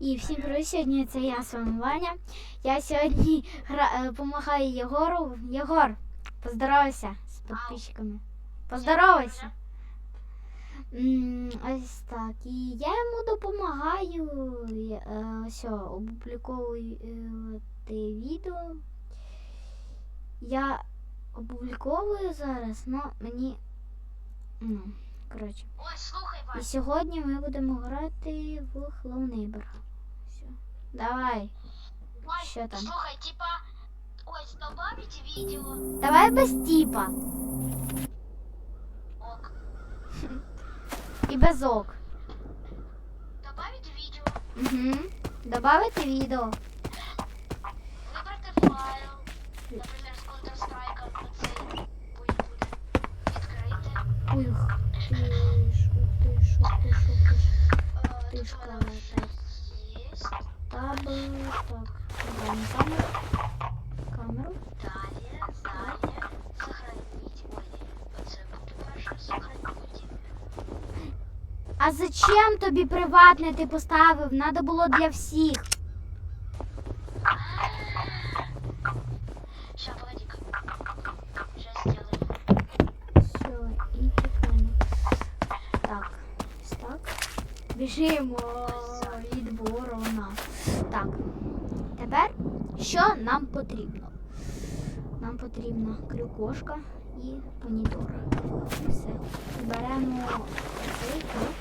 І всім привіт, сьогодні це я з вами Ваня. Я сьогодні допомагаю Єгору. Єгор, поздоровайся з підписчиками. Поздоровайся. Ось так. І я йому допомагаю. Е, Ось, опубліковувати відео. Я опубліковую зараз, але мені. Ну, коротше. І сьогодні ми будемо грати в Hello Neighbor. Все. Давай. Вань, що там? слухай, типа, ось добавить видео. Давай без типа. Ок. І без ок. Добавить видео. Угу. Добавити відео. Убираємо камеру. Камеру. Далі, далі. Сохранить. Ой. Сохранить. А зачем тобі приватне ти поставив? Надо було для всіх. Ща, погоди-ка. Сейчас сделаю. Все, і тікаємо. Так, ось так. Біжимо від ворона. Так. Тепер що нам потрібно? Нам потрібна крюкошка і помідор. Все. Беремо цей крюк.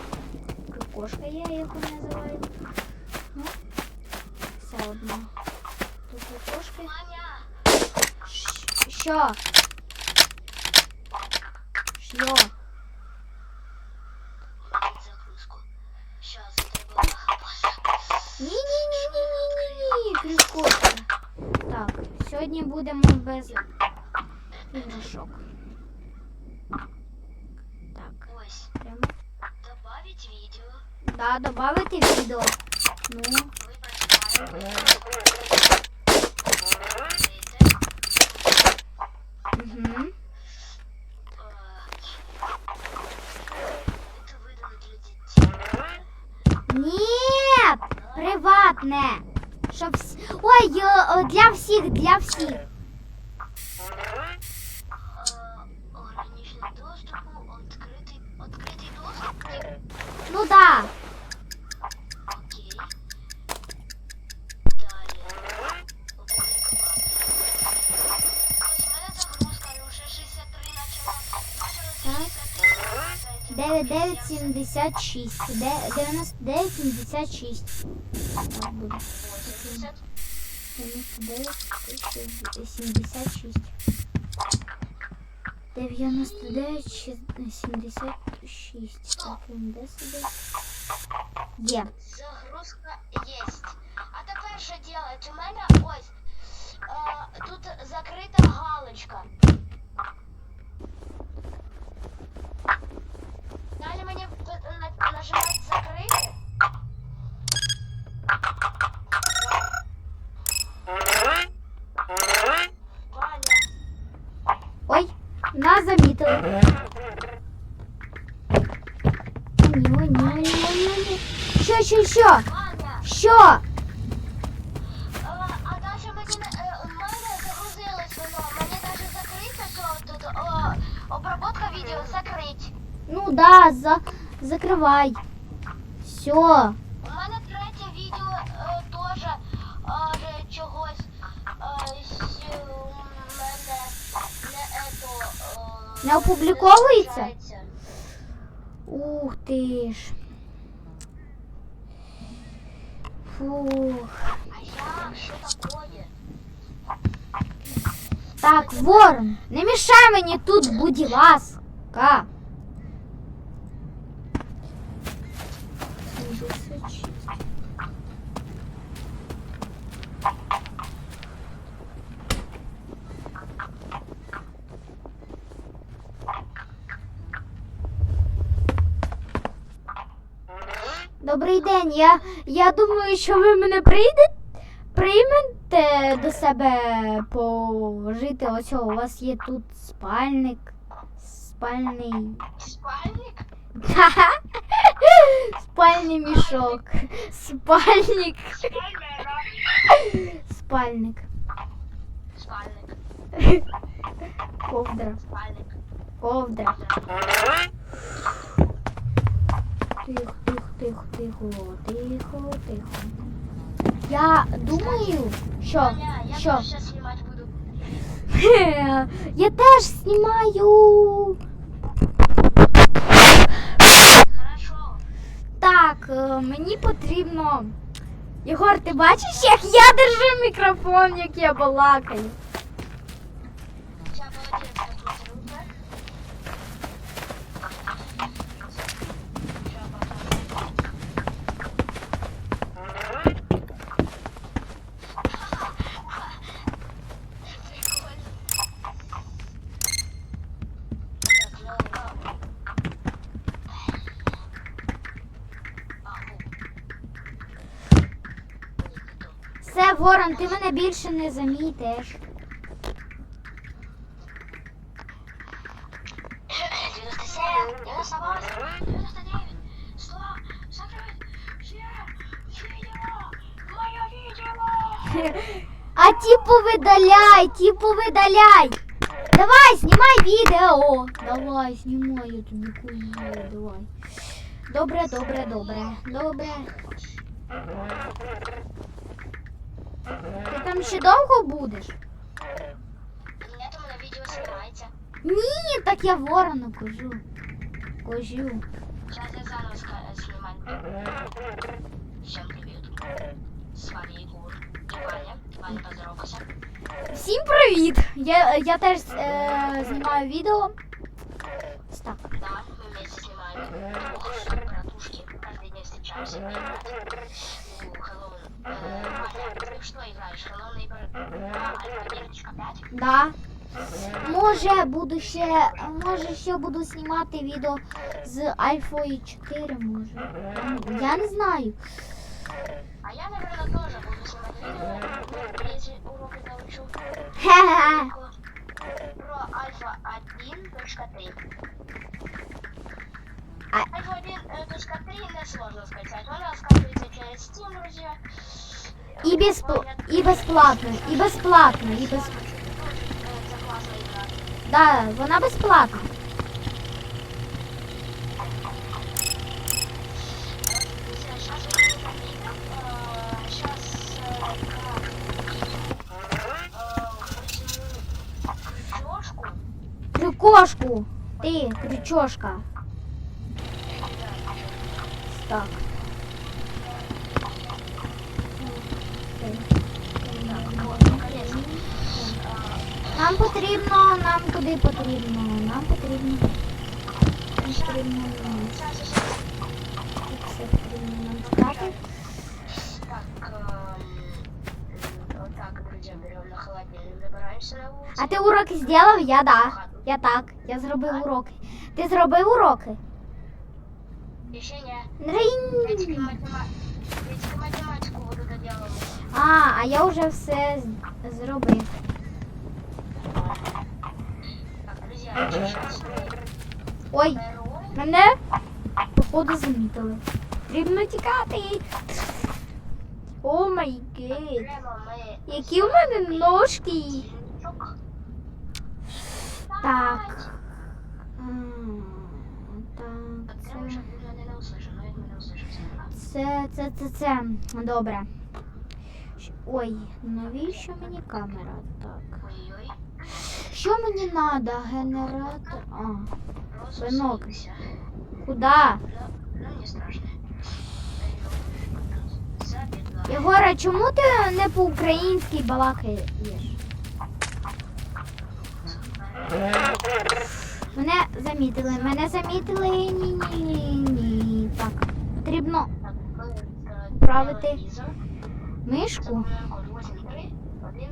Крюкошка є, яку називаю. Ну, все одно. Тут крюкошки. Що? Що? загрузку. Сейчас треба. Ні-ні-ні-ні-ні-ні, крючкошка. Так, сьогодні будемо без іграшок. Так, Ось, прямо. добавить видео. Да, добавити відео. Ну, Выбрать файл. угу. Это выдано для детей. Ні, приватне. Щоб вс- Ой, е, е, для всіх, для всіх. Э, Ограниченный доступ, открытый, открытый доступ. Ну да. Окей. Далее. Опубликовать. Ось у мене загрузка вже 63 начала. Начала 63. 9976. Де- 9976. Так буде. 80. 99 76. 99 76. Так, він де собі? Є. Загрузка есть. А тепер що делать? У мене ось е, тут закрита галочка. Далі мені п- на- нажимати закрити. Нас замітили. О, ні, о, ні, о, ні, о, ні. Що, що, а далі мені не- е, у мене загрузилось тут обработка відео закрить. Ну да, за... закривай. Все. Не опубліковується? загружається. Ух ти ж. Фух. А як? Що таке? Так, ворон, не мішай мені тут, будь ласка. Добрий день. Я, я думаю, що ви мене прийдете, приймете до себе пожити. Ось у вас є тут спальник. Спальний. Спальник? Спальний мішок. Спальник. Спальник. Спальник. Ковдра. Спальник. Ковдра. Тихо, тихо, тихо, тихо, тихо. Я думаю, що, я що? буду. Я теж знімаю. Хорошо. Так, е, мені потрібно. Єгор, ти бачиш, як я держу мікрофон, як я балакаю? Ворон, ти мене більше не замітиш. 97, 98, 99, 100, 49, все, видео, мое видео. А типу видаляй, типу видаляй. Давай, знімай відео. Давай, знімай, я тобі кажу, давай. Добре, добре, добре, добре. Ти там ще довго будеш? Нет, у меня видео снимается. Ні, так я ворону кажу. Кажу. Сейчас я заново ска- снимать. Всем привет. С вами Егор и Ваня. Ваня, поздоровайся. Всім привіт! Я, я теж е, знімаю відео. Так. Да, мы вместе снимаем. Ох, что, братушки, каждый день встречаемся поиграть. У Хэллоуин. Ваня, ты в что играешь? Hello Neighbor 2, Альфа 9.5? Да. Може буду ще, може ще буду знімати відео з Альфою 4, може. Я не знаю. А я, наверное, тоже буду снимать видео, если уроки научу. Хе-хе. Про Альфа 1.3. Альфа 1.3 несложно скачать. Он раскатывается через Steam, друзья. І, безпл... і безплатно, і безплатно, і без... Это классная игра. Да, вона безплатна. Друзья, сейчас я не запитан. Сейчас крючошку. Крюкошку. Ти, крючошка. Так. Нам потрібно, нам куди потрібно? Нам потрібно. Нам потрібно. Нам. А ти уроки зробив? Я да. Я так. Я зробив уроки. Ти зробив уроки? Математику. А, а я вже все зробив. Так, друзья, Ой, мене походу замітили. Потрібно тікати. О май гейт. Які у мене ножки. Так. Це, це, це, це. Добре. Ой, навіщо мені камера? Так. Що мені треба? Генератор. А, Синок. куди? Ну. Єгора, чому ти не по-українськи балакаєш? Мене замітили, мене замітили. Ні, ні, ні, ні. Так, потрібно е, мишку. Забираємо код 83, 1,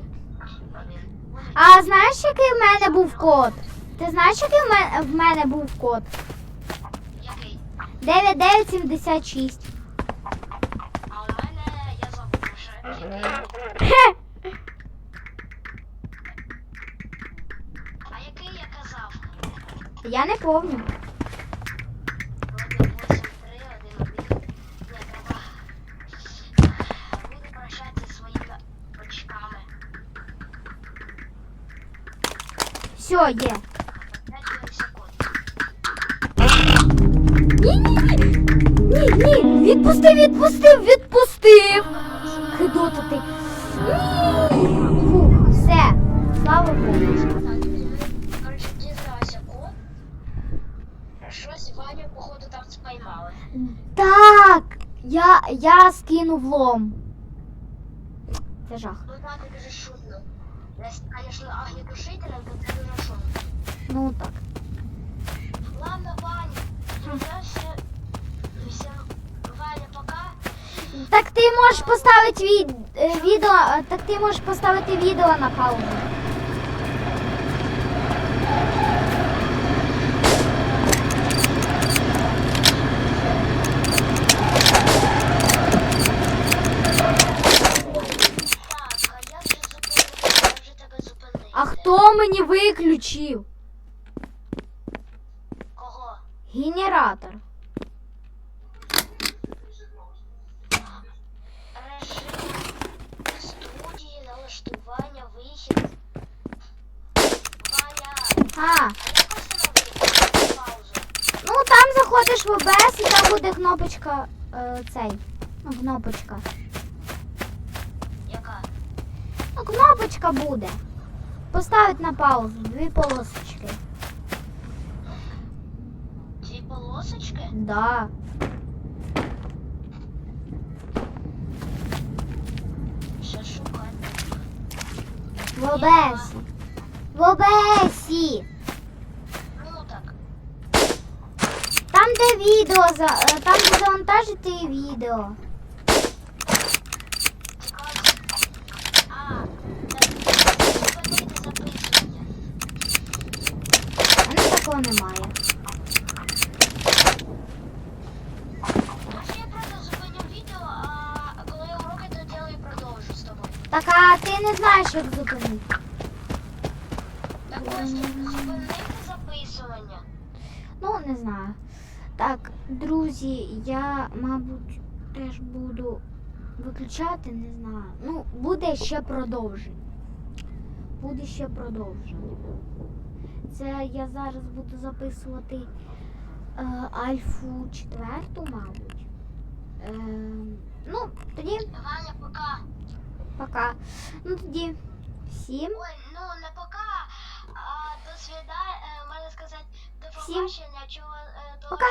1. А знаєш, який в мене був код? Ти знаєш, який в мене, був код? Який? 9976. А у мене я забув вже. А який я казав? Я не помню. Все, є. Ні, ні, ні. Ні, ні. Відпустив, відпустив, відпустив. Хидота ти. Ні. Фух, все. Слава Богу. Щось Ваню, походу, там спіймали. Так. Я, я скинув лом. Це жах. Ну так, дуже шумно. Якщо, конечно, огнетушитель, то це дуже шумно. Ну так. Ладно, Ваня, вернешься. Всем, Ваня, пока. Так ти можеш поставити від, е, відео, е, так ти можеш поставити відео на паузу. Так, а я вже зупинив, я вже тебе зупинив. А хто мені виключив? Кого? Генератор. Режим студії, налаштування, вихід. А, ну там заходиш в OBS і там буде кнопочка е, цей. Ну, кнопочка. Яка? Ну, кнопочка буде. Поставить на паузу. Дві полосочки. Дві полосочки? Да. Ще шукати. В OBS. В OBS. Ну так. Там, де відео, за- е, там, де завантажити відео. Цікаво. А, так, зупинити записування. У мене такого немає. Може я просто зупиню відео, а коли уроки доділю і продовжу з тобою. Так, а ти не знаєш, як зупинити. Так ось зупинити записування. Ну, не знаю. Так, друзі, я, мабуть, теж буду виключати, не знаю. Ну, буде ще продовження. Буде ще продовження. Це я зараз буду записувати е, Альфу четверту, мабуть. Е, ну, тоді Ваня, пока. пока. Ну тоді всім. Ой, ну не пока, а до свидання, можна сказати, до побачення, чого, е, того, Пока.